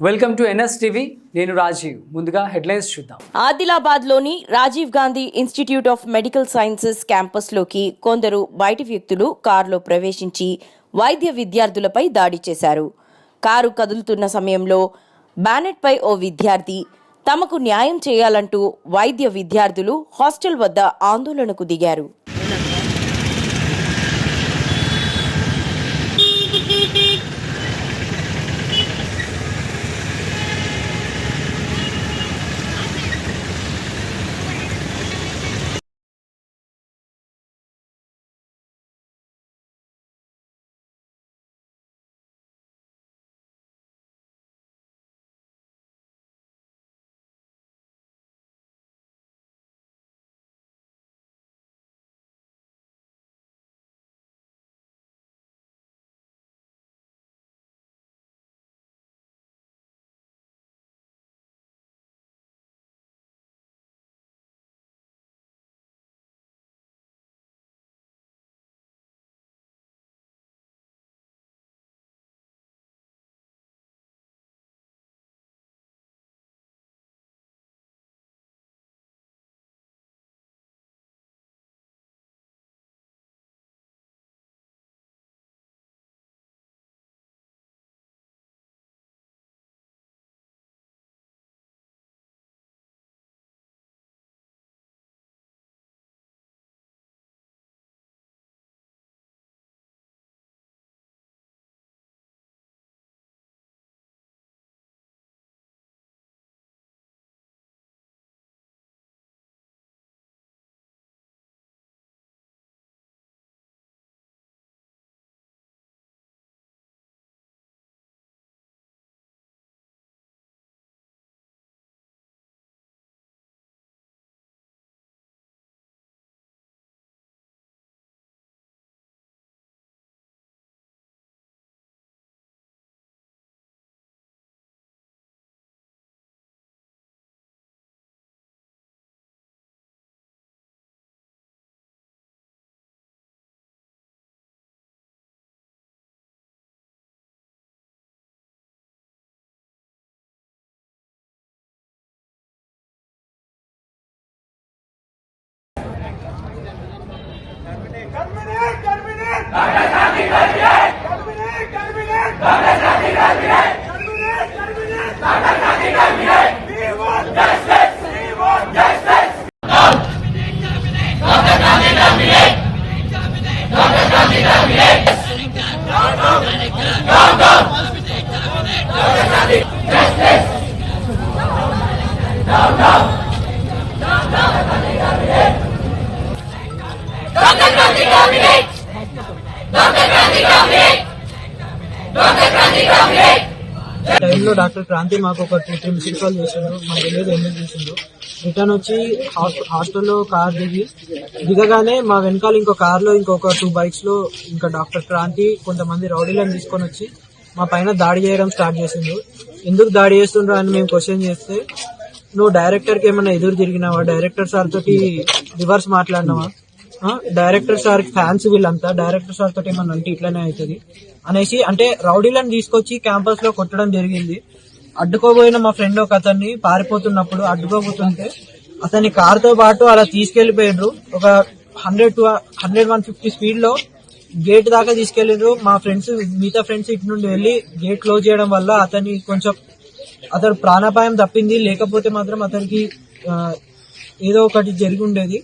Welcome to NS TV. నేను రాజీవ్. ముందుగా headlines చూద్దాం. ఆదిలాబాద్లోని Rajiv Gandhi institute of medical sciences క్యాంపస్లోకి కొందరు బయటి వ్యక్తులు కారులో ప్రవేశించి వైద్య విద్యార్థులపై దాడి చేశారు. కారు కదులుతున్న సమయంలో బ్యానెట్పై ఓ విద్యార్థి తమకు న్యాయం చేయాలంటూ వైద్య విద్యార్థులు హాస్టల్ వద్ద ఆందోళనకు దిగారు. Down, down. టైంలో డాక్టర్ క్రాంతి మాకు ఒక టూ త్రీ మిస్డ్ కాల్ చేసిండు. మాకు తెలియదు ఎందుకు చేసిండు. రిటర్న్ వచ్చి హాస్- హాస్టల్లో కార్ దిగి దిగగానే మా వెనకాల ఇంకో కార్లో ఇంకొక టూ బైక్స్లో ఇంకా డాక్టర్ క్రాంతి కొంతమంది రౌడీలను తీసుకొని వచ్చి మా పైన దాడి చేయడం స్టార్ట్ చేసిండు. ఎందుకు దాడి చేస్తుండ్రు అని మేము క్వశ్చన్ చేస్తే నువ్వు డైరెక్టర్కి ఏమైనా ఎదురు తిరిగినావా? డైరెక్టర్ సార్ తోటి రివర్స్ మాట్లాడినావా? డైరెక్టర్ సార్ ఫ్యాన్స్ వీళ్ళంతా డైరెక్టర్ సార్ తోటి ఏమన్నా అంటే ఇట్లానే అవుతుంది. అనేసి అంటే రౌడీలను తీసుకొచ్చి క్యాంపస్లో కొట్టడం జరిగింది. అడ్డుకోబోయిన మా ఫ్రెండ్ ఒక అతన్ని పారిపోతున్నప్పుడు అడ్డుకోబోతుంటే అతని కార్తో పాటు అలా తీసుకెళ్ళిపోయారు ఒక hundred to hundred one fifty స్పీడ్లో గేట్ దాకా తీసుకెళ్ళిండ్రు మా ఫ్రెండ్స్ మిగతా ఫ్రెండ్స్ ఇటు నుండి వెళ్ళి గేట్ క్లోజ్ చేయడం వల్ల అతని కొంచెం అతడు ప్రాణాపాయం తప్పింది. లేకపోతే మాత్రం అతనికి ఏదో ఒకటి జరిగి ఉండేది.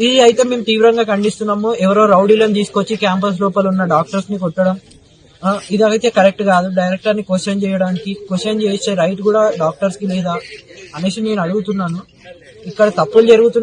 ఇది అయితే మేము తీవ్రంగా ఖండిస్తున్నాము. ఎవరో రౌడీలను తీసుకొచ్చి క్యాంపస్ లోపల ఉన్న డాక్టర్స్ని కొట్టడం. ఆ, ఇదైతే కరెక్ట్ కాదు. డైరెక్టర్ని క్వశ్చన్ చేయడానికి క్వశ్చన్ చేసే రైట్ కూడా డాక్టర్స్కి లేదా అనేసి నేను అడుగుతున్నాను. ఇక్కడ తప్పులు జరుగుతున్నాయి